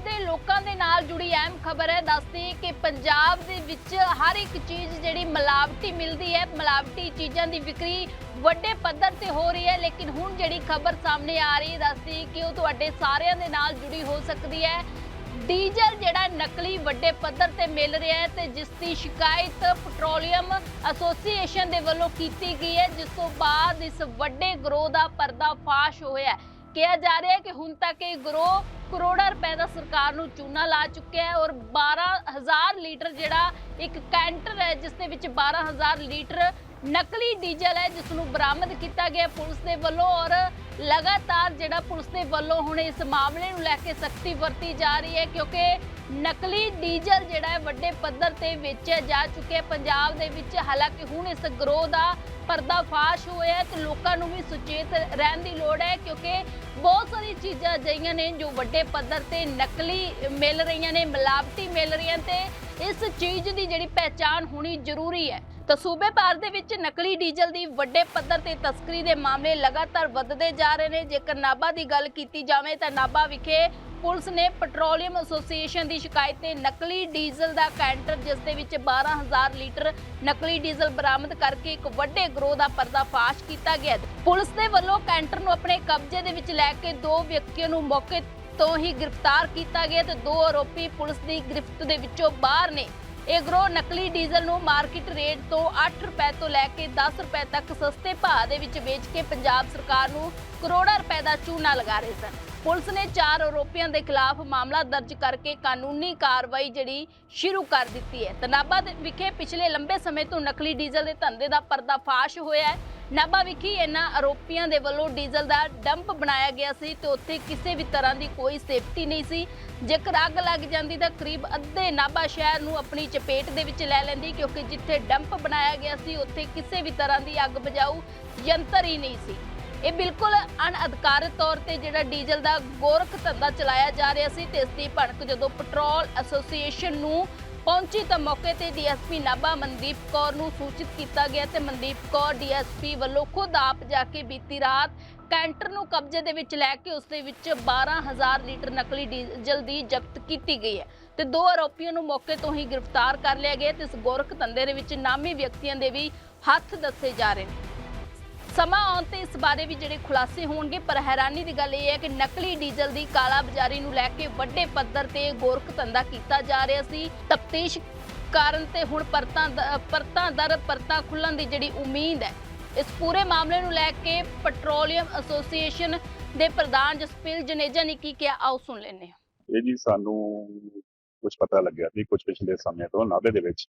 ਪੰਜਾਬ ਦੇ ਲੋਕਾਂ ਦੇ ਨਾਲ ਜੁੜੀ ਅਹਿਮ ਖਬਰ ਹੈ। ਦੱਸਦੀ ਕਿ ਪੰਜਾਬ ਦੇ ਵਿੱਚ ਹਰ ਇੱਕ ਚੀਜ਼ ਜਿਹੜੀ ਮਿਲਾਵਟੀ ਮਿਲਦੀ ਹੈ, ਮਿਲਾਵਟੀ ਚੀਜ਼ਾਂ ਦੀ ਵਿਕਰੀ ਵੱਡੇ ਪੱਧਰ ਤੇ ਹੋ ਰਹੀ ਹੈ, ਲੇਕਿਨ ਹੁਣ ਜਿਹੜੀ ਖਬਰ ਸਾਹਮਣੇ ਆ ਰਹੀ ਹੈ, ਦੱਸਦੀ ਕਿ ਉਹ ਤੁਹਾਡੇ ਸਾਰਿਆਂ ਦੇ ਨਾਲ ਜੁੜੀ ਹੋ ਸਕਦੀ ਹੈ। ਡੀਜ਼ਲ ਜਿਹੜਾ ਨਕਲੀ ਵੱਡੇ ਪੱਧਰ ਤੇ ਮਿਲ ਰਿਹਾ ਹੈ ਤੇ ਜਿਸ ਦੀ ਸ਼ਿਕਾਇਤ ਪੈਟਰੋਲੀਅਮ ਐਸੋਸੀਏਸ਼ਨ ਦੇ ਵੱਲੋਂ ਕੀਤੀ ਗਈ ਹੈ, ਜਿਸ ਤੋਂ ਬਾਅਦ ਇਸ ਵੱਡੇ ਗਰੋਹ ਦਾ ਪਰਦਾਫਾਸ਼ ਹੋਇਆ ਹੈ। ਕਿਹਾ ਜਾ ਰਿਹਾ ਹੈ ਕਿ ਹੁਣ ਤੱਕ ਇਹ ਗਰੋਹ ਕਰੋੜਾਂ ਰੁਪਏ ਦਾ ਸਰਕਾਰ ਨੂੰ ਚੂਨਾ ਲਾ ਚੁੱਕਿਆ ਹੈ ਔਰ 12000 ਲੀਟਰ ਜਿਹੜਾ ਇੱਕ ਕੈਂਟਰ ਹੈ, ਜਿਸ ਦੇ ਵਿੱਚ 12000 ਲੀਟਰ ਨਕਲੀ ਡੀਜ਼ਲ ਹੈ, ਜਿਸ ਨੂੰ ਬਰਾਮਦ ਕੀਤਾ ਗਿਆ ਪੁਲਿਸ ਦੇ ਵੱਲੋਂ ਔਰ ਲਗਾਤਾਰ ਜਿਹੜਾ ਪੁਲਿਸ ਦੇ ਵੱਲੋਂ ਹੁਣ ਇਸ ਮਾਮਲੇ ਨੂੰ ਲੈ ਕੇ ਸਖਤੀ ਵਰਤੀ ਜਾ ਰਹੀ ਹੈ ਕਿਉਂਕਿ ਨਕਲੀ ਡੀਜ਼ਲ ਜਿਹੜਾ ਹੈ ਵੱਡੇ ਪੱਧਰ ਤੇ ਵੇਚਿਆ ਜਾ ਚੁੱਕਿਆ ਪੰਜਾਬ ਦੇ ਵਿੱਚ ਹਾਲਾਂਕਿ ਹੁਣ ਇਸ ਗਰੋਹ ਦਾ ਪਰਦਾਫਾਸ਼ ਹੋਇਆ ਹੈ ਤੇ ਲੋਕਾਂ ਨੂੰ ਵੀ ਸੁਚੇਤ ਰਹਿਣ ਦੀ ਲੋੜ ਹੈ, ਕਿਉਂਕਿ ਬਹੁਤ ਸਾਰੀ ਚੀਜ਼ਾਂ ਅਜਿਹੀਆਂ ਨੇ ਜੋ ਵੱਡੇ ਪੱਧਰ ਤੇ ਨਕਲੀ ਮਿਲ ਰਹੀਆਂ ਨੇ, ਮਿਲਾਵਟੀ ਮਿਲ ਰਹੀਆਂ ਤੇ ਇਸ ਚੀਜ਼ ਦੀ ਜਿਹੜੀ ਪਹਿਚਾਣ ਹੋਣੀ ਜ਼ਰੂਰੀ ਹੈ। ਤਾਂ ਸੂਬੇ ਭਰ ਦੇ ਵਿੱਚ ਨਕਲੀ ਡੀਜ਼ਲ ਦੀ ਵੱਡੇ ਪੱਧਰ ਤੇ ਤਸਕਰੀ ਦੇ ਮਾਮਲੇ ਲਗਾਤਾਰ ਵੱਧਦੇ ਜਾ ਰਹੇ ਨੇ। ਜੇਕਰ ਨਾਭਾ ਦੀ ਗੱਲ ਕੀਤੀ ਜਾਵੇ ਤਾਂ ਨਾਭਾ ਵਿਖੇ ਪੁਲਿਸ ਨੇ ਪੈਟਰੋਲੀਅਮ ਐਸੋਸੀਏਸ਼ਨ ਦੀ ਸ਼ਿਕਾਇਤ ਤੇ ਨਕਲੀ ਡੀਜ਼ਲ ਦਾ ਕੈਂਟਰ, ਜਿਸ ਦੇ ਵਿੱਚ 12000 ਲੀਟਰ ਨਕਲੀ ਡੀਜ਼ਲ ਬਰਾਮਦ ਕਰਕੇ ਇੱਕ ਵੱਡੇ ਗਰੋਹ ਦਾ ਪਰਦਾਫਾਸ਼ ਕੀਤਾ ਗਿਆ। ਪੁਲਿਸ ਦੇ ਵੱਲੋਂ ਕੈਂਟਰ ਨੂੰ ਆਪਣੇ ਕਬਜ਼ੇ ਦੇ ਵਿੱਚ ਲੈ ਕੇ ਦੋ ਵਿਅਕਤੀਆਂ ਨੂੰ ਮੌਕੇ ਤੋਂ ਹੀ ਗ੍ਰਿਫਤਾਰ ਕੀਤਾ ਗਿਆ ਤੇ ਦੋ ਆਰੋਪੀ ਪੁਲਿਸ ਦੀ ਗ੍ਰਿਫਤ ਦੇ ਵਿੱਚੋਂ ਬਾਹਰ ਨੇ। ਇਹ ਗਰੋਹ ਨਕਲੀ ਡੀਜ਼ਲ ਨੂੰ ਮਾਰਕੀਟ ਰੇਟ ਤੋਂ 8 ਰੁਪਏ ਤੋਂ ਲੈ ਕੇ 10 ਰੁਪਏ ਤੱਕ ਸਸਤੇ ਭਾਅ ਦੇ ਵਿੱਚ ਵੇਚ ਕੇ ਪੰਜਾਬ ਸਰਕਾਰ ਨੂੰ ਕਰੋੜਾਂ ਰੁਪਏ ਦਾ ਚੂਨਾ ਲਗਾ ਰਹੇ ਸਨ। ਪੁਲਿਸ ਨੇ ਚਾਰ ਆਰੋਪੀਆਂ ਦੇ ਖਿਲਾਫ ਮਾਮਲਾ ਦਰਜ ਕਰਕੇ ਕਾਨੂੰਨੀ ਕਾਰਵਾਈ ਜਿਹੜੀ ਸ਼ੁਰੂ ਕਰ ਦਿੱਤੀ ਹੈ। ਤਨਾਬਾ ਵਿਖੇ ਪਿਛਲੇ ਲੰਬੇ ਸਮੇਂ ਤੋਂ ਨਕਲੀ ਡੀਜ਼ਲ ਦੇ ਧੰਦੇ ਦਾ ਪਰਦਾਫਾਸ਼ ਹੋਇਆ ਹੈ। ਨਾਭਾ ਵਿਖੇ ਇਹਨਾਂ ਆਰੋਪੀਆਂ ਦੇ ਵੱਲੋਂ ਡੀਜ਼ਲ ਦਾ ਡੰਪ ਬਣਾਇਆ ਗਿਆ ਸੀ ਤੇ ਉੱਥੇ ਕਿਸੇ ਵੀ ਤਰ੍ਹਾਂ ਦੀ ਕੋਈ ਸੇਫਟੀ ਨਹੀਂ ਸੀ। ਜੇਕਰ ਅੱਗ ਲੱਗ ਜਾਂਦੀ ਤਾਂ ਕਰੀਬ ਅੱਧੇ ਨਾਭਾ ਸ਼ਹਿਰ ਨੂੰ ਆਪਣੀ ਚਪੇਟ ਦੇ ਵਿੱਚ ਲੈ ਲੈਂਦੀ ਕਿਉਂਕਿ ਜਿੱਥੇ ਡੰਪ ਬਣਾਇਆ ਗਿਆ ਸੀ, ਉੱਥੇ ਕਿਸੇ ਵੀ ਤਰ੍ਹਾਂ ਦੀ ਅੱਗ ਬੁਝਾਊ ਯੰਤਰ ਹੀ ਨਹੀਂ ਸੀ। ਇਹ ਬਿਲਕੁਲ ਅਣਅਧਿਕਾਰਤ ਤੌਰ ਤੇ ਜਿਹੜਾ ਡੀਜ਼ਲ ਦਾ ਗੋਰਖ ਧੰਦਾ ਚਲਾਇਆ ਜਾ ਰਿਹਾ ਸੀ ਤੇ ਇਸ ਦੀ ਭਣਕ ਜਦੋਂ ਪੈਟਰੋਲ ਐਸੋਸੀਏਸ਼ਨ ਨੂੰ ਪਹੁੰਚੀ ਤਾਂ ਮੌਕੇ ਤੇ ਡੀਐਸਪੀ ਨਾਭਾ ਮਨਦੀਪ ਕੌਰ ਨੂੰ ਸੂਚਿਤ ਕੀਤਾ ਗਿਆ ਤੇ ਮਨਦੀਪ ਕੌਰ ਡੀਐਸਪੀ ਵੱਲੋਂ ਖੁਦ ਆਪ ਜਾ ਕੇ ਬੀਤੀ ਰਾਤ ਕੈਂਟਰ ਨੂੰ ਕਬਜ਼ੇ ਦੇ ਵਿੱਚ ਲੈ ਕੇ ਉਸ ਦੇ ਵਿੱਚ 12000 ਲੀਟਰ ਨਕਲੀ ਡੀਜ਼ਲ ਦੀ ਜ਼ਬਤ ਕੀਤੀ ਗਈ ਹੈ ਤੇ ਦੋ ਆਰੋਪੀਆਂ ਨੂੰ ਮੌਕੇ ਤੋਂ ਹੀ ਗ੍ਰਿਫਤਾਰ ਕਰ ਲਿਆ ਗਿਆ ਤੇ ਇਸ ਗੋਰਖ ਧੰਦੇ ਦੇ ਵਿੱਚ ਨਾਮੀ ਵਿਅਕਤੀਆਂ ਦੇ ਵੀ ਹੱਥ ਦੱਸੇ ਜਾ ਰਹੇ ਨੇ। ਸਮਾਂ ਆਉਣ ਤੇ ਇਸ ਬਾਰੇ ਵੀ ਜਿਹੜੇ ਖੁਲਾਸੇ ਹੋਣਗੇ, ਪਰ ਹੈਰਾਨੀ ਦੀ ਗੱਲ ਇਹ ਹੈ ਕਿ ਨਕਲੀ ਡੀਜ਼ਲ ਦੀ ਕਾਲਾ ਬਾਜ਼ਾਰੀ ਨੂੰ ਲੈ ਕੇ ਵੱਡੇ ਪੱਧਰ ਤੇ ਗੋਰਖ ਧੰਦਾ ਕੀਤਾ ਜਾ ਰਿਹਾ ਸੀ। ਤਫਤੀਸ਼ ਕਾਰਨ ਤੇ ਹੁਣ ਪਰਤਾਂ ਪਰਤਾਂ ਦਰ, ਪਰਤਾਂ ਖੁੱਲਣ ਦੀ ਜਿਹੜੀ ਉਮੀਦ ਹੈ, ਇਸ ਪੂਰੇ ਮਾਮਲੇ ਨੂੰ ਲੈ ਕੇ ਪੈਟਰੋਲੀਅਮ ਐਸੋਸੀਏਸ਼ਨ ਦੇ ਪ੍ਰਧਾਨ ਜਸਪੀਲ ਜਨੇਜਾ ਨੇ ਕੀ ਕਿਹਾ, ਆਓ ਸੁਣ ਲੈਂਦੇ ਹਾਂ। ਇਹ ਜੀ ਸਾਨੂੰ ਕੁਝ ਪਤਾ ਲੱਗਿਆ ਸੀ ਕੁਝ ਪਿਛਲੇ ਸਮੇਂ ਤੋਂ ਨਾਭੇ ਦੇ ਵਿੱਚ।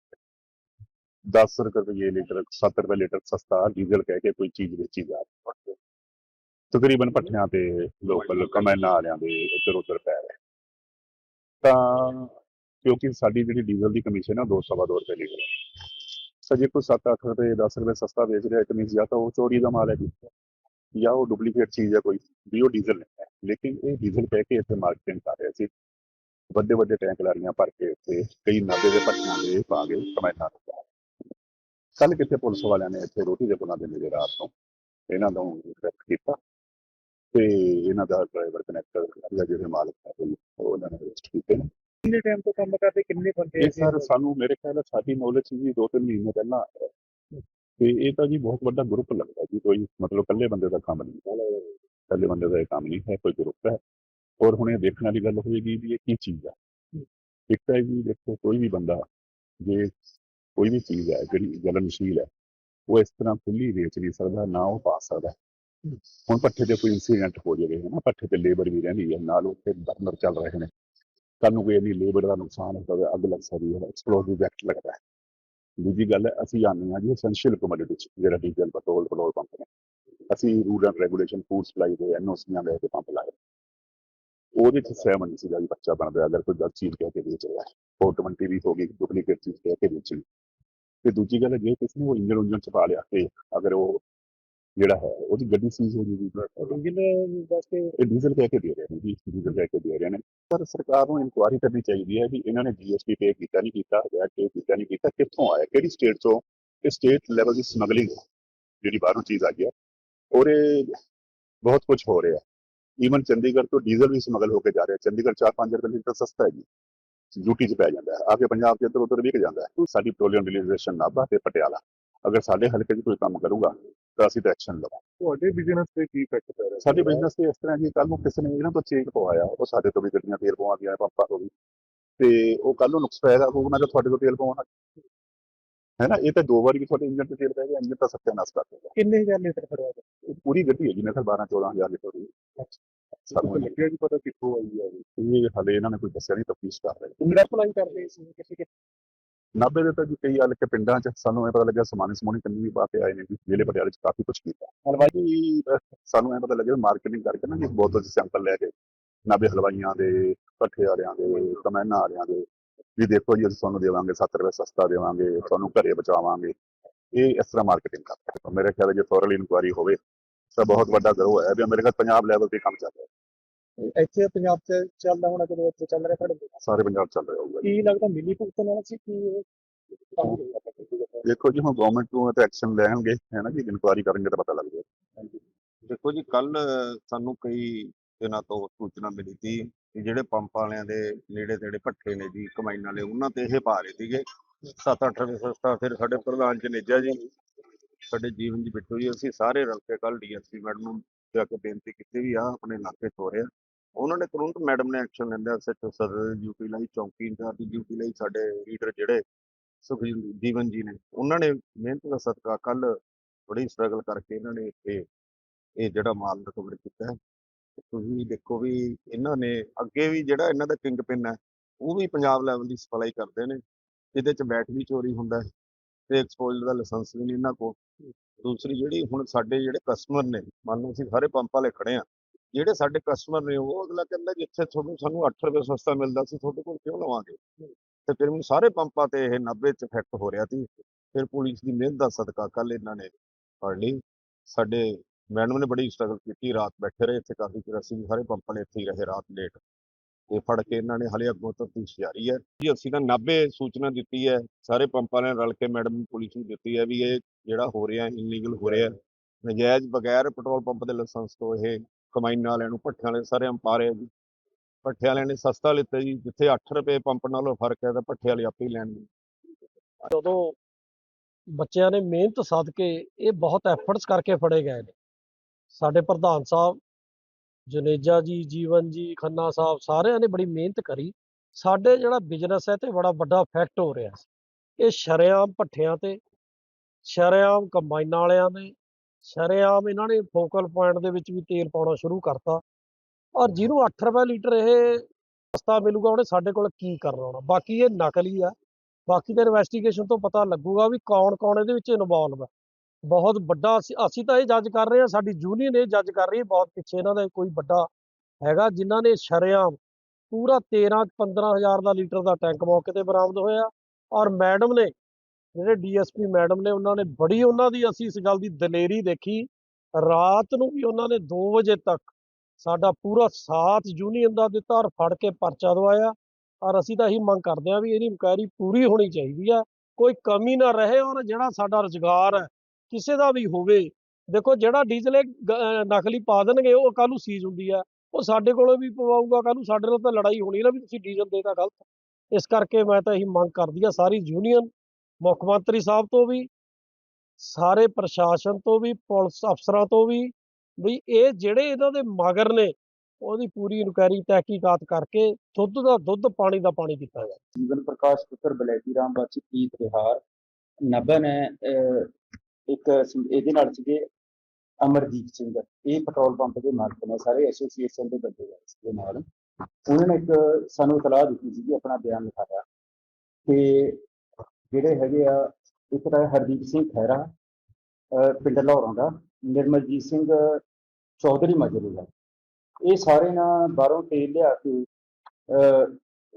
10 ਰੁਪਏ ਲੀਟਰ 7 ਰੁਪਏ ਲੀਟਰ ਸਸਤਾ ਡੀਜ਼ਲ ਕਹਿ ਕੇ ਕੋਈ ਚੀਜ਼ ਵੇਚੀ ਜਾ ਰਹੀ ਹੈ। ਤਕਰੀਬਨ ਪੱਠਿਆਂ ਤੇ ਲੋਕਲ ਕਮੈਨਾ ਵਾਲਿਆਂ ਦੇ ਇੱਧਰ ਉੱਧਰ ਪੈ ਰਹੇ। ਤਾਂ ਕਿਉਂਕਿ ਸਾਡੀ ਜਿਹੜੀ ਡੀਜ਼ਲ ਦੀ ਕਮਿਸ਼ਨ ਹੈ 202 ਰੁਪਏ ਲੀਟਰ ਹੈ। ਜੇ ਕੋਈ 7-8 ਰੁਪਏ 10 ਰੁਪਏ ਸਸਤਾ ਵੇਚ ਰਿਹਾ ਹੈ ਕਮਿਸ਼ਨ ਜਾਂ ਤਾਂ ਉਹ ਚੋਰੀ ਦਾ ਮਾਲ ਹੈ ਜੀ, ਜਾਂ ਉਹ ਡੁਪਲੀਕੇਟ ਚੀਜ਼ ਹੈ ਕੋਈ, ਵੀ ਉਹ ਡੀਜ਼ਲ ਨਹੀਂ ਹੈ। ਲੇਕਿਨ ਇਹ ਡੀਜ਼ਲ ਕਹਿ ਕੇ ਇੱਥੇ ਮਾਰਕੀਟਿੰਗ ਕਰ ਰਿਹਾ ਸੀ। ਵੱਡੇ ਵੱਡੇ ਟੈਂਕ ਲਾਰੀਆਂ ਭਰ ਕੇ ਇੱਥੇ ਕਈ ਨਾਭੇ ਦੇ ਪੱਟੀਆਂ ਦੇ ਪਾ ਕੇ ਕਮੈਨਾਂ ਨੂੰ ਕੱਲ ਕਿਤੇ ਪੁਲਿਸ ਵਾਲਿਆਂ ਨੇ ਇੱਥੇ ਰੋਟੀ ਦੇ ਪੁਲਾਂ ਦੇ ਨੇੜੇ ਰਾਤ ਨੂੰ ਇਹਨਾਂ ਨੂੰ ਅਰੈਸਟ ਕੀਤਾ ਤੇ ਇਹਨਾਂ ਦਾ ਡਰਾਈਵਰ ਕਨੈਕਟਰ ਜਾਂ ਜਿਹੜੇ ਮਾਲਕ ਹੈ ਉਹ ਉਹਨਾਂ ਨੇ ਅਰੈਸਟ ਕੀਤੇ ਨੇ। ਕਿੰਨੇ ਟਾਈਮ ਤੋਂ ਕੰਮ ਕਰਦੇ ਕਿੰਨੇ ਬੰਦੇ ਇਹ ਸਰ ਸਾਨੂੰ ਮੇਰੇ ਖਿਆਲ ਸਾਡੀ ਨੌਲੇਜ ਜੀ ਦੋ ਤਿੰਨ ਮਹੀਨੇ ਪਹਿਲਾਂ। ਤੇ ਇਹ ਤਾਂ ਜੀ ਬਹੁਤ ਵੱਡਾ ਗਰੁੱਪ ਲੱਗਦਾ ਜੀ ਕੋਈ ਮਤਲਬ ਇਕੱਲੇ ਬੰਦੇ ਦਾ ਕੰਮ ਨਹੀਂ ਇਕੱਲੇ ਬੰਦੇ ਦਾ ਇਹ ਕੰਮ ਨਹੀਂ ਹੈ ਕੋਈ ਗਰੁੱਪ ਹੈ। ਔਰ ਹੁਣ ਇਹ ਦੇਖਣ ਵਾਲੀ ਗੱਲ ਹੋਏਗੀ ਵੀ ਇਹ ਕੀ ਚੀਜ਼ ਹੈ। ਇੱਕ ਤਾਂ ਵੀ ਦੇਖੋ ਕੋਈ ਵੀ ਬੰਦਾ ਜੇ ਕੋਈ ਵੀ ਚੀਜ਼ ਹੈ ਜਿਹੜੀ ਜਲਨਸ਼ੀਲ ਹੈ, ਉਹ ਇਸ ਤਰ੍ਹਾਂ ਖੁੱਲੀ ਵੇਚ ਨਹੀਂ ਸਕਦਾ, ਨਾ ਉਹ ਪਾ ਸਕਦਾ। ਹੁਣ ਪੱਠੇ ਤੇ ਕੋਈ ਇਨਸੀਡੈਂਟ ਹੋ ਜਾਵੇ ਹੈ ਨਾ ਪੱਠੇ ਤੇ ਲੇਬਰ ਵੀ ਰਹਿੰਦੀ ਹੈ, ਨਾਲ ਉੱਥੇ ਬਰਨਰ ਚੱਲ ਰਹੇ ਨੇ। ਸਾਨੂੰ ਕੋਈ ਇੰਨੀ ਲੇਬਰ ਦਾ ਨੁਕਸਾਨ ਹੋ ਸਕਦਾ, ਅੱਗ ਲੱਗ ਸਕਦੀ ਹੈ ਐਕਸਪਲੋਸਿਵ ਐਕਟ ਲੱਗਦਾ ਹੈ। ਦੂਜੀ ਗੱਲ ਹੈ, ਅਸੀਂ ਆਉਂਦੇ ਹਾਂ ਜੀ ਐਸੈਂਸ਼ੀਅਲ ਕਮੋਡਿਟੀ ਚ ਜਿਹੜਾ ਡੀਜ਼ਲ ਪੈਟਰੋਲ ਪੈਟਰੋਲ ਪੰਪ ਨੇ। ਅਸੀਂ rule and regulation food supply ਦੇ ਐਨਓਸੀਆਂ ਦੇ ਕੇ ਪੰਪ ਲਾਏ। ਉਹਦੇ ਚ ਸਹਿਮਤ ਨਹੀਂ ਸੀਗਾ ਵੀ ਬੱਚਾ ਬਣਦਾ, ਅਗਰ ਕੋਈ ਗਲਤ ਚੀਜ਼ ਕਹਿ ਕੇ ਵੇਚ ਰਿਹਾ ਹੈ। 420 ਵੀ ਹੋ ਗਈ ਡੁਪਲੀਕੇਟ ਚੀਜ਼ ਕਹਿ ਕੇ ਵੇਚੀ ਤੇ ਦੂਜੀ ਗੱਲ ਜੇ ਕਿਸੇ ਨੇ ਇੰਜਨ ਉਂਜਨ ਚ ਪਾ ਲਿਆ ਤੇ ਅਗਰ ਉਹ ਜਿਹੜਾ ਹੈ ਉਹਦੀ ਗੱਡੀ ਸੀਜ਼ ਹੋ ਜੂਗੀ ਡੀਜ਼ਲ ਵਾਸਤੇ ਇਹ ਡੀਜ਼ਲ ਕਹਿ ਕੇ ਦੇ ਰਹੇ ਨੇ ਜੀ ਡੀਜ਼ਲ ਕਹਿ ਕੇ ਦੇ ਰਹੇ ਨੇ। ਪਰ ਸਰਕਾਰ ਨੂੰ ਇਨਕੁਆਇਰੀ ਕਰਨੀ ਚਾਹੀਦੀ ਹੈ ਵੀ ਇਹਨਾਂ ਨੇ ਜੀਐਸਟੀ ਪੇ ਕੀਤਾ ਨਹੀਂ ਕੀਤਾ ਜਾਂ ਪੇ ਕੀਤਾ ਨਹੀਂ ਕੀਤਾ ਕਿੱਥੋਂ ਆਇਆ ਕਿਹੜੀ ਸਟੇਟ ਤੋਂ ਇਹ ਸਟੇਟ ਲੈਵਲ ਦੀ ਸਮਗਲਿੰਗ ਜਿਹੜੀ ਬਾਹਰੋਂ ਚੀਜ਼ ਆ ਗਈ ਹੈ ਔਰ ਇਹ ਬਹੁਤ ਕੁਝ ਹੋ ਰਿਹਾ। ਈਵਨ ਚੰਡੀਗੜ੍ਹ ਤੋਂ ਡੀਜ਼ਲ ਵੀ ਸਮਗਲ ਹੋ ਕੇ ਜਾ ਰਿਹਾ ਚੰਡੀਗੜ੍ਹ 4-5 ਰੁਪਏ ਲੀਟਰ ਸਸਤਾ ਹੈ ਜੀ। ਯੂਟੀ 'ਚ ਪੈ ਜਾਂਦਾ ਹੈ। ਆ ਕੇ ਪੰਜਾਬ 'ਚ ਇੱਧਰ ਉੱਧਰ ਵਿਕ ਜਾਂਦਾ ਹੈ। ਸਾਡੀ ਪੈਟਰੋਲੀਅਮ ਰਿਲੀਜ਼ੇਸ਼ਨ ਨਾਭਾ ਤੇ ਪਟਿਆਲਾ ਅਗਰ ਸਾਡੇ ਹਲਕੇ 'ਚ ਕੋਈ ਕੰਮ ਕਰੂਗਾ ਤਾਂ ਅਸੀਂ ਤਾਂ ਐਕਸ਼ਨ ਲਵਾਂਗੇ। ਤੁਹਾਡੇ ਬਿਜ਼ਨਸ ਤੇ ਕੀ ਇਫੈਕਟ ਪੈ ਰਿਹਾ? ਸਾਡੇ ਬਿਜ਼ਨਸ ਤੇ ਇਸ ਤਰ੍ਹਾਂ ਜੀ ਕੱਲ ਨੂੰ ਕਿਸੇ ਨੇ ਇਹਨਾਂ ਤੋਂ ਚੇਕ ਪਵਾਇਆ ਉਹ ਸਾਡੇ ਤੋਂ ਵੀ ਗੱਡੀਆਂ ਤੇਲ ਪਵਾਉਂਦੀਆਂ ਪੰਪਾਂ ਤੋਂ ਵੀ। ਤੇ ਉਹ ਕੱਲ ਨੂੰ ਨੁਕਸ ਪਏਗਾ ਉਹ ਮੈਂ ਤਾਂ ਤੁਹਾਡੇ ਤੋਂ ਤੇਲ ਪਵਾਉਣਾ। ਹੈ ਨਾ? ਇਹ ਤਾਂ ਦੋ ਵਾਰੀ ਵੀ ਤੁਹਾਡੇ ਇੰਜਨ ਤੇ ਤੇਲ ਪੈ ਗਿਆ ਇੰਜਨ ਤਾਂ ਸੱਤਿਆਨਾਸ਼ ਕਰ ਦੇਗਾ ਕਿੰਨੇ ਹਜ਼ਾਰ ਲੀਟਰ ਇਹ ਪੂਰੀ ਗੱਡੀ ਹੈ ਜੀ ਮੇਰੇ ਖਿਆਲ 12 14000 ਲੀਟਰ ਦੀ। ਸਾਨੂੰ ਲੱਗਿਆ ਜੀ ਪਤਾ ਕਿੱਥੋਂ ਆਈ ਹੈ ਇਹ। ਹਲੇ ਇਹਨਾਂ ਨੇ ਕੋਈ ਦੱਸਿਆ ਨਹੀਂ ਤਫਤੀਸ਼ ਕਰ ਰਹੇ ਕਿਹੜਾ ਅਪਲਾਈ ਕਰਦੇ ਸੀ ਕਿਸੇ ਕਿ ਨਾਭੇ ਦੇ ਤਾਂ ਜੀ ਕਈ ਹਲ ਕੇ ਪਿੰਡਾਂ 'ਚ ਸਾਨੂੰ ਇਹ ਪਤਾ ਲੱਗਿਆ ਸਮਾਨੀ ਸਮੂਨੀ ਕੰਨੀ ਵੀ ਪਾ ਕੇ ਆਏ ਨੇ ਜੀ ਜ਼ਿਲ੍ਹੇ ਪਟਿਆਲੇ 'ਚ ਕਾਫੀ ਕੁਝ ਕੀਤਾ। ਹਲਵਾਈ। ਅਹ, ਸਾਨੂੰ ਇਹ ਪਤਾ ਲੱਗਿਆ ਮਾਰਕੀਟਿੰਗ ਕਰਕੇ ਨਾ ਜੀ ਬੋਤਲ 'ਚ ਸੈਂਪਲ ਲੈ ਕੇ ਨਾਭੇ ਹਲਵਾਈਆਂ ਦੇ ਭੱਠੇ ਵਾਲਿਆਂ ਦੇ ਕਮੈਨਾ ਵਾਲਿਆਂ ਦੇ ਵੀ ਦੇਖੋ ਜੀ ਅਸੀਂ ਤੁਹਾਨੂੰ ਦੇਵਾਂਗੇ 7 ਰੁਪਏ ਸਸਤਾ ਦੇਵਾਂਗੇ ਤੁਹਾਨੂੰ ਘਰੇ ਬਚਾਵਾਂਗੇ ਇਹ ਇਸ ਤਰ੍ਹਾਂ ਮਾਰਕੀਟਿੰਗ ਕਰਦੇ ਆ। ਮੇਰੇ ਖਿਆਲ ਹੈ ਜੇ ਥੋਰਲੀ ਇਨਕੁਆਰੀ ਹੋਵੇ ਤਾਂ ਬਹੁਤ ਵੱਡਾ ਗਰੋਹ ਹੈ ਵੀ ਮੇਰੇ ਖਿਆਲ ਪੰਜਾਬ ਲੈਵਲ ਤੇ ਕੰਮ ਚੱਲ ਰਿਹਾ। ਇੱਥੇ ਪੰਜਾਬ 'ਚ ਚੱਲਦਾ ਹੋਣਾ ਜਦੋਂ ਇੱਥੇ ਚੱਲ ਰਿਹਾ ਤੁਹਾਡੇ ਸਾਰੇ ਪੰਜਾਬ ਚੱਲ ਰਿਹਾ ਹੋਊਗਾ ਜੀ। ਕੀ ਲੱਗਦਾ ਮਿਲੀ ਭੁਗਤਣ ਵਾਲਾ ਸੀ ਕਿ ਇਹ ਕੰਮ? ਦੇਖੋ ਜੀ ਹੁਣ ਗਵਰਨਮੈਂਟ ਨੂੰ ਤੇ ਐਕਸ਼ਨ ਲੈਣਗੇ ਹੈ ਨਾ ਜੀ ਇਨਕੁਆਰੀ ਕਰਨਗੇ ਤਾਂ ਪਤਾ ਲੱਗ ਜਾਏਗਾ। ਦੇਖੋ ਜੀ ਕੱਲ ਸਾਨੂੰ ਕਈ ਦਿਨਾਂ ਤੋਂ ਸੂਚਨਾ ਮਿਲੀ ਸੀ ਕਿ ਜਿਹੜੇ ਪੰਪ ਵਾਲਿਆਂ ਦੇ ਨੇੜੇ ਤੇੜੇ ਭੱਠੇ ਨੇ ਜੀ ਕਮਾਈਨ ਵਾਲੇ ਉਹਨਾਂ ਤੇ ਇਹ ਪਾ ਰਹੇ ਸੀਗੇ। 7-8 ਰੁਪਏ ਸਸਤਾ ਫਿਰ ਸਾਡੇ ਪ੍ਰਧਾਨ ਜਨੇਜਾ ਜੀ। ਸਾਡੇ ਜੀਵਨ ਜੀ ਬਿੱਟੂ ਜੀ ਅਸੀਂ ਸਾਰੇ ਰਲ ਕੇ ਕੱਲ ਡੀਐਸਪੀ ਮੈਡਮ ਨੂੰ ਜਾ ਕੇ ਬੇਨਤੀ ਕੀਤੀ ਵੀ ਆ ਆਪਣੇ ਇਲਾਕੇ 'ਚ ਹੋ ਰਿਹਾ। ਉਹਨਾਂ ਨੇ ਤੁਰੰਤ ਮੈਡਮ ਨੇ ਐਕਸ਼ਨ ਲੈਂਦਾ ਸੱਚੋ ਸਦਰ ਡਿਊਟੀ ਲਈ, ਚੌਂਕੀ ਇੰਚਾਰਜ ਦੀ ਡਿਊਟੀ ਲਈ, ਸਾਡੇ ਲੀਡਰ ਜਿਹੜੇ ਸੁਖਜੀਤ ਜੀਵਨ ਜੀ ਨੇ, ਉਹਨਾਂ ਨੇ ਮਿਹਨਤ ਦਾ ਸਦਕਾ ਕੱਲ ਬੜੀ ਸਟਰਗਲ ਕਰਕੇ ਇਹਨਾਂ ਨੇ ਇੱਥੇ ਇਹ ਜਿਹੜਾ ਮਾਲ ਰਿਕਵਰ ਕੀਤਾ। ਹੈ ਤੁਸੀਂ ਦੇਖੋ ਵੀ ਇਹਨਾਂ ਨੇ ਅੱਗੇ ਵੀ ਜਿਹੜਾ ਇਹਨਾਂ ਦਾ ਕਿੰਗ ਪਿੰਨ ਹੈ, ਉਹ ਵੀ ਪੰਜਾਬ ਲੈਵਲ ਦੀ ਸਪਲਾਈ ਕਰਦੇ ਨੇ। ਜਿਹਦੇ ਚ ਬੈਟ ਵੀ ਚੋਰੀ ਹੁੰਦਾ ਹੈ। ਤੇ ਐਕਸਪੋਜ਼ਰ ਦਾ ਲਾਇਸੈਂਸ ਵੀ ਨਹੀਂ ਇਹਨਾਂ ਕੋਲ। ਦੂਸਰੀ ਜਿਹੜੀ ਹੁਣ ਸਾਡੇ ਜਿਹੜੇ ਕਸਟਮਰ ਨੇ, ਮੰਨ ਲਓ ਅਸੀਂ ਸਾਰੇ ਪੰਪਾਂ ਵਾਲੇ ਖੜੇ ਆ, ਜਿਹੜੇ ਸਾਡੇ ਕਸਟਮਰ ਨੇ ਉਹ ਅਗਲਾ ਕਹਿੰਦਾ ਜਿੱਥੇ ਤੁਹਾਨੂੰ, ਸਾਨੂੰ 8 ਰੁਪਏ ਸਸਤਾ ਮਿਲਦਾ ਸੀ ਤੁਹਾਡੇ ਕੋਲ ਕਿਉਂ ਲਵਾਂਗੇ? ਤੇ ਫਿਰ ਮੈਨੂੰ ਸਾਰੇ ਪੰਪਾਂ ਤੇ ਇਹ 90 ਚ ਇਫੈਕਟ ਹੋ ਰਿਹਾ ਸੀ। ਫਿਰ ਪੁਲਿਸ ਦੀ ਮਿਹਨਤ ਦਾ ਸਦਕਾ ਕੱਲ ਇਹਨਾਂ ਨੇ ਫੜ ਲਈ। ਸਾਡੇ ਮੈਡਮ ਨੇ ਬੜੀ ਸਟਰਗਲ ਕੀਤੀ, ਰਾਤ ਬੈਠੇ ਰਹੇ ਇੱਥੇ ਕਾਫੀ ਚਿਰ, ਅਸੀਂ ਵੀ ਸਾਰੇ ਪੰਪਾਂ ਵਾਲੇ ਇੱਥੇ ਹੀ ਰਹੇ, ਰਾਤ ਲੇਟ ਤੇ ਫੜ ਕੇ ਇਹਨਾਂ ਨੇ ਹਲੇ ਅੱਗੋਂ ਤਫਤੀਸ਼ ਜਾਰੀ ਹੈ। ਜੀ, ਅਸੀਂ ਤਾਂ 90 ਸੂਚਨਾ ਦਿੱਤੀ ਹੈ, ਸਾਰੇ ਪੰਪ ਨੇ ਰਲ ਕੇ ਮੈਡਮ ਪੁਲਿਸ ਨੂੰ ਦਿੱਤੀ ਹੈ ਵੀ ਇਹ ਜਿਹੜਾ ਹੋ ਰਿਹਾ ਇਲੀਗਲ ਹੋ ਰਿਹਾ। ਨਜਾਇਜ਼ ਬਗੈਰ ਪੈਟਰੋਲ ਪੰਪ ਦੇ ਲਾਇਸੈਂਸ ਤੋਂ ਇਹ ਕਮਾਈਨ ਵਾਲਿਆਂ ਨੂੰ ਭੱਠਿਆਂ ਵਾਲੇ ਸਾਰੇ ਅੰਪਾ ਰਹੇ ਜੀ। ਭੱਠੇ ਵਾਲਿਆਂ ਨੇ ਸਸਤਾ ਲਿੱਤਾ ਜੀ, ਜਿੱਥੇ 8 ਰੁਪਏ ਪੰਪ ਨਾਲੋਂ ਫ਼ਰਕ ਹੈ ਤਾਂ ਭੱਠੇ ਵਾਲੇ ਆਪੇ ਹੀ ਲੈਣਗੇ ਜਦੋਂ ਬੱਚਿਆਂ ਨੇ ਮਿਹਨਤ ਸਦਕੇ ਕੇ ਇਹ ਬਹੁਤ ਐਫਰਟਸ ਕਰਕੇ ਫੜੇ ਗਏ ਨੇ। ਸਾਡੇ ਪ੍ਰਧਾਨ ਸਾਹਿਬ ਜਨੇਜਾ ਜੀ, ਜੀਵਨ ਜੀ, ਖੰਨਾ ਸਾਹਿਬ ਸਾਰਿਆਂ ਨੇ ਬੜੀ ਮਿਹਨਤ ਕਰੀ। ਸਾਡੇ ਜਿਹੜਾ ਬਿਜ਼ਨਸ ਹੈ ਤੇ ਬੜਾ ਵੱਡਾ ਇਫੈਕਟ ਹੋ ਰਿਹਾ ਸੀ। ਇਹ ਸ਼ਰੇਆਮ ਭੱਠਿਆਂ ਤੇ, ਸ਼ਰੇਆਮ ਕੰਬਾਈਨਾਂ ਵਾਲਿਆਂ ਨੇ, ਸ਼ਰੇਆਮ ਇਹਨਾਂ ਨੇ ਫੋਕਲ ਪੁਆਇੰਟ ਦੇ ਵਿੱਚ ਵੀ ਤੇਲ ਪਾਉਣਾ ਸ਼ੁਰੂ ਕਰਤਾ। ਔਰ ਜਿਹਨੂੰ 8 ਰੁਪਏ ਲੀਟਰ ਇਹ ਸਸਤਾ ਮਿਲੂਗਾ, ਉਹਨੇ ਸਾਡੇ ਕੋਲ ਕੀ ਕਰਨਾ ਹੋਣਾ? ਬਾਕੀ ਇਹ ਨਕਲੀ ਆ। ਬਾਕੀ ਤਾਂ ਇਨਵੈਸਟੀਗੇਸ਼ਨ ਤੋਂ ਪਤਾ ਲੱਗੂਗਾ ਵੀ ਕੌਣ ਕੌਣ ਇਹਦੇ ਵਿੱਚ ਇਨਵੋਲਵ ਹੈ ਬਹੁਤ ਵੱਡਾ ਅਸੀਂ ਅਸੀਂ ਤਾਂ ਇਹ ਜੱਜ ਕਰ ਰਹੇ ਹਾਂ, ਸਾਡੀ ਯੂਨੀਅਨ ਇਹ ਜੱਜ ਕਰ ਰਹੀ ਹੈ, ਬਹੁਤ ਪਿੱਛੇ ਇਹਨਾਂ ਦਾ ਕੋਈ ਵੱਡਾ ਹੈਗਾ, ਜਿਨ੍ਹਾਂ ਨੇ ਸ਼ਰੇਆਮ ਪੂਰਾ 13 15000 ਦਾ ਲੀਟਰ ਦਾ ਟੈਂਕ ਮੌਕੇ ਤੇ ਬਰਾਮਦ ਹੋਇਆ ਔਰ ਮੈਡਮ ਨੇ, ਜਿਹੜੇ ਡੀਐਸਪੀ ਮੈਡਮ ਨੇ, ਉਹਨਾਂ ਨੇ ਬੜੀ ਉਹਨਾਂ ਦੀ ਅਸੀਂ ਇਸ ਗੱਲ ਦੀ ਦਲੇਰੀ ਦੇਖੀ, ਰਾਤ ਨੂੰ ਵੀ ਉਹਨਾਂ ਨੇ 2 ਵਜੇ ਤੱਕ ਸਾਡਾ ਪੂਰਾ ਸਾਥ ਯੂਨੀਅਨ ਦਾ ਦਿੱਤਾ ਔਰ ਫੜ ਕੇ ਪਰਚਾ ਦਵਾਇਆ ਔਰ ਅਸੀਂ ਤਾਂ ਇਹੀ ਮੰਗ ਕਰਦੇ ਹਾਂ ਵੀ ਇਹਦੀ ਇਨਕੁਆਇਰੀ ਪੂਰੀ ਹੋਣੀ ਚਾਹੀਦੀ ਆ ਕੋਈ ਕਮੀ ਨਾ ਰਹੇ ਔਰ ਜਿਹੜਾ ਸਾਡਾ ਰੁਜ਼ਗਾਰ ਹੈ ਕਿਸੇ ਦਾ ਵੀ ਹੋਵੇ, ਦੇਖੋ ਜਿਹੜਾ ਡੀਜ਼ਲ ਇਹ ਨਕਲੀ ਪਾ ਦੇਣਗੇ, ਉਹ ਕੱਲ ਨੂੰ ਸੀਜ਼ ਹੁੰਦੀ ਆ। ਉਹ ਸਾਡੇ ਕੋਲੋਂ ਵੀ ਪਵਾਊਗਾ ਕੱਲ ਨੂੰ ਸਾਡੇ ਨਾਲ ਤਾਂ ਲੜਾਈ ਹੋਣੀ ਨਾ ਵੀ ਤੁਸੀਂ ਡੀਜ਼ਲ ਦੇਤਾ ਗਲਤ। ਇਸ ਕਰਕੇ ਮੈਂ ਤਾਂ ਇਹੀ ਮੰਗ ਕਰਦੀ ਆ ਸਾਰੀ ਯੂਨੀਅਨ, ਮੁੱਖ ਮੰਤਰੀ ਸਾਹਿਬ ਤੋਂ ਵੀ, ਸਾਰੇ ਪ੍ਰਸ਼ਾਸਨ ਤੋਂ ਵੀ, ਪੁਲਿਸ ਅਫਸਰਾਂ ਤੋਂ ਵੀ ਵੀ ਇਹ ਜਿਹੜੇ ਇਹਨਾਂ ਦੇ ਮਗਰ ਨੇ, ਉਹਦੀ ਪੂਰੀ ਇਨਕੁਆਇਰੀ, ਤਹਿਕੀਕਾਤ ਕਰਕੇ ਦੁੱਧ ਦਾ, ਦੁੱਧ ਪਾਣੀ ਦਾ ਪਾਣੀ ਕੀਤਾ ਜਾਵੇ। ਜੀਵਨ ਪ੍ਰਕਾਸ਼ ਪੁੱਤਰ ਬਲੈਤੀ ਰਾਮ ਵਾਸੀ ਪ੍ਰੀਤ ਵਿਹਾਰ ਨਭਾ ਨੇ ਇੱਕ ਇਹਦੇ ਨਾਲ ਸੀਗੇ ਅਮਰਜੀਤ ਸਿੰਘ। ਇਹ ਪੈਟਰੋਲ ਪੰਪ ਦੇ ਮਾਲਕ ਨੇ ਸਾਰੇ ਐਸੋਸੀਏਸ਼ਨ ਦੇ ਬੰਦੇ ਆ ਇਸਦੇ ਨਾਲ। ਉਹਨਾਂ ਨੇ ਇੱਕ ਸਾਨੂੰ ਇਤਲਾਹ ਦਿੱਤੀ ਸੀਗੀ ਆਪਣਾ ਬਿਆਨ ਲਿਖਾਇਆ। ਤੇ ਜਿਹੜੇ ਹੈਗੇ ਆ ਇੱਕ ਤਾਂ ਹਰਦੀਪ ਸਿੰਘ ਖਹਿਰਾ ਅਹ, ਪਿੰਡ ਲਾਹੌਰਾਂ ਦਾ ਨਿਰਮਲਜੀਤ ਸਿੰਘ ਚੌਧਰੀ ਮਾਜਰੇ ਦਾ। ਇਹ ਸਾਰੇ ਨਾ ਬਾਹਰੋਂ ਤੇਲ ਲਿਆ ਕੇ ਅਹ,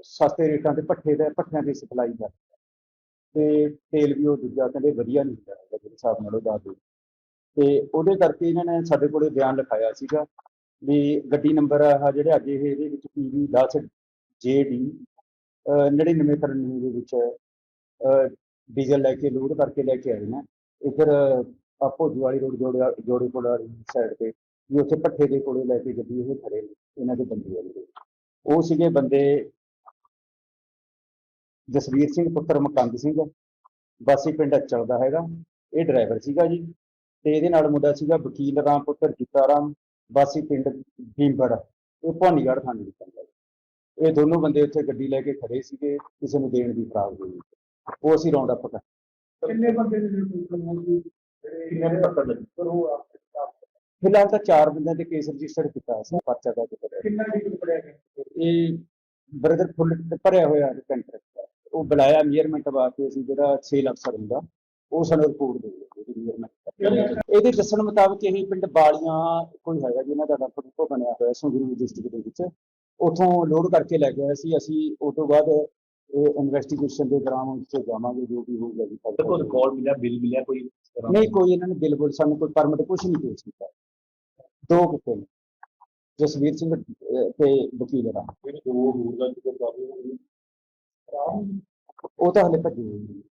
ਸਸਤੇ ਰੇਟਾਂ ਤੇ ਭੱਠੇ ਦੇ ਭੱਠਿਆਂ ਦੀ ਸਪਲਾਈ ਕਰ ਤੇ ਤੇਲ ਵੀ ਉਹ ਦੂਜਾ ਕਹਿੰਦੇ ਵਧੀਆ ਨਹੀਂ ਹੁੰਦਾ ਹੈਗਾ ਜਿਹੜੇ ਹਿਸਾਬ ਨਾਲ ਉਹ ਦੱਸਦੇ ਤੇ ਉਹਦੇ ਕਰਕੇ ਇਹਨਾਂ ਨੇ ਸਾਡੇ ਕੋਲੇ ਬਿਆਨ ਲਿਖਾਇਆ ਸੀਗਾ ਵੀ ਗੱਡੀ ਨੰਬਰ ਆ ਜਿਹੜੇ ਅੱਜ ਇਹ ਇਹਦੇ ਵਿੱਚ ਪੀਵੀ 10 ਜੇਡੀ 9993 ਦੇ ਵਿੱਚ ਡੀਜ਼ਲ ਲੈ ਕੇ ਲੋਡ ਕਰਕੇ ਲੈ ਕੇ ਆਏ ਨੇ। ਇੱਧਰ ਆਪੋ ਜਵਾਲੀ ਰੋਡ ਜੋੜੇ ਜੋੜੇ ਕੋਲ ਵਾਲੀ ਸਾਈਡ ਤੇ, ਵੀ ਉੱਥੇ ਭੱਠੇ ਦੇ ਕੋਲੇ ਲੈ ਕੇ ਗੱਡੀ ਉਹ ਖੜੇ ਨੇ, ਇਹਨਾਂ ਦੇ ਬੰਦੇ ਵਾਲੇ ਉਹ ਸੀਗੇ ਬੰਦੇ ਜਸਵੀਰ ਸਿੰਘ ਪੁੱਤਰ ਮਕੰਦ ਸਿੰਘ। ਵਾਸੀ ਪਿੰਡ ਅਚਲ ਦਾ ਹੈਗਾ। ਇਹ ਡਰਾਈਵਰ ਸੀਗਾ ਜੀ। ਤੇ ਇਹਦੇ ਨਾਲ ਮੁੰਡਾ ਸੀਗਾ ਵਕੀਲ ਰਾਮ ਪੁੱਤਰ ਜੀਤਾ ਰਾਮ। ਵਾਸੀ ਪਿੰਡ ਭੀਮਗੜ ਇਹ ਭਵਾਨੀਗੜ੍ਹ ਥਾਣੇ ਦੀ ਪੈਂਦਾ। ਇਹ ਦੋਨੋਂ ਬੰਦੇ ਉੱਥੇ ਗੱਡੀ ਲੈ ਕੇ ਖੜੇ ਸੀਗੇ ਕਿਸੇ ਨੂੰ ਦੇਣ ਦੀ ਦੇ ਵਿੱਚ ਉਹ ਅਸੀਂ ਰੌਂਡ ਅਪ ਕਰ ਕਿੰਨੇ ਬੰਦੇ ਨੇ ਜਿਹੜੇ ਕਿੰਨੇ ਪਤਾ ਲੱਗੀ? ਪਰ ਉਹ ਫਿਲਹਾਲ ਤਾਂ ਚਾਰ ਬੰਦਿਆਂ ਤੇ ਕੇਸ ਰਜਿਸਟਰ ਕੀਤਾ ਸੀ ਪਰਚਾ ਦਾ ਕੀਤਾ ਕਿੰਨਾ ਲੀਟਰ ਪੜਿਆ ਗਿਆ? ਇਹ ਬ੍ਰਦਰ ਫੁੱਲ ਭਰਿਆ ਹੋਇਆ ਕੰਟਰੈਕਟ ਉਹ ਬੁਲਾਇਆ ਮੀਅਰਮੈਂਟ ਵਾਸਤੇ ਅਸੀਂ ਜਿਹੜਾ ਸੇਲ ਅਫਸਰ ਹੁੰਦਾ ਉਹ ਸਾਨੂੰ ਰਿਪੋਰਟ ਦੇ ਦਿਓ ਮੀਅਰਮੈਂਟ ਇਹਦੇ ਦੱਸਣ ਮੁਤਾਬਕ ਇਹ ਪਿੰਡ ਬਾਲੀਆਂ ਕੋਈ ਹੈਗਾ ਜਿਹਨਾਂ ਦਾ ਡਾਕਟਰ ਰੂਪੋ ਬਣਿਆ ਹੋਇਆ ਸੰਗਰੂਰ ਡਿਸਟ੍ਰਿਕਟ ਦੇ ਵਿੱਚ। ਉਥੋਂ ਲੋਡ ਕਰਕੇ ਲੈ ਗਿਆ ਸੀ ਅਸੀਂ ਉਸ ਤੋਂ ਬਾਅਦ ਇਹ ਇਨਵੈਸਟੀਗੇਸ਼ਨ ਦੇ ਦੌਰਾਨ ਉੱਥੇ ਜਾਵਾਂਗੇ ਜੋ ਵੀ ਹੋਊਗਾ ਜੀ। ਕੋਈ ਰਿਕਾਰਡ ਮਿਲਿਆ ਬਿੱਲ ਮਿਲਿਆ ਕੋਈ? ਨਹੀਂ ਕੋਈ ਇਹਨਾਂ ਨੇ ਬਿੱਲ ਬੁੱਲ ਸਾਨੂੰ ਕੋਈ ਪਰਮਿਟ ਕੁਝ ਨਹੀਂ ਪੇਸ਼ ਕੀਤਾ ਦੋ ਕਿਤੇ ਜਸਵੀਰ ਸਿੰਘ ਤੇ ਵਕੀਲ ਦਾ। ਦੋ ਹੋਰ ਦਾ ਜਿਹੜਾ ਕਾਬੂ ਉਹ ਤਾਂ ਹਲੇ ਭੱਜੀ ਹੋਏ